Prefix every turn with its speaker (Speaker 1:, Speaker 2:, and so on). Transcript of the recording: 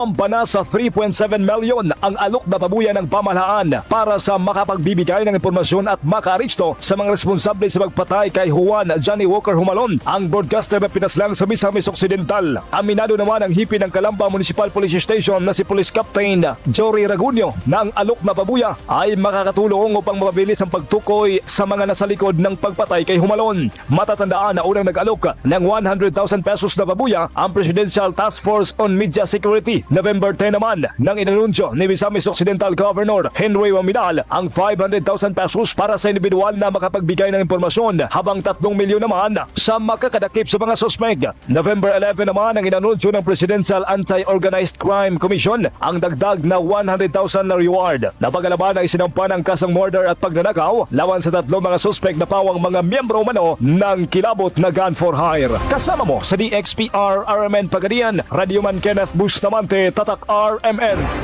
Speaker 1: Pampana sa 3.7 milyon ang alok na pabuya ng pamahalaan para sa makapagbibigay ng impormasyon at makaaristo sa mga responsable sa pagpatay kay Juan Johnny Walker Humalon, ang broadcaster na pinaslang sa Misamis Occidental. Aminado naman ang hipi ng Calamba Municipal Police Station na si Police Captain Jory Ragunyo na ang alok na pabuya ay makakatulong upang mapabilis ang pagtukoy sa mga nasa likod ng pagpatay kay Humalon. Matatandaan na unang nag-alok ng 100,000 pesos na pabuya ang Presidential Task Force on Media Security November 10 naman nang inanunsyo ni Misamis Occidental Governor Henry Waminal ang 500,000 pesos para sa individual na makapagbigay ng impormasyon habang 3 milyon naman sa makakadakip sa mga suspect. November 11 naman ang inanunsyo ng Presidential Anti-Organized Crime Commission ang dagdag na 100,000 na reward. Napagalaman ang isinampa ng kasang murder at pagnanakaw lawan sa tatlong mga suspect na pawang mga miyembro umano ng kilabot na gun for hire. Kasama mo sa DXPR RMN Pagadian, Radyoman Kenneth Bustamante, Tatak RMN.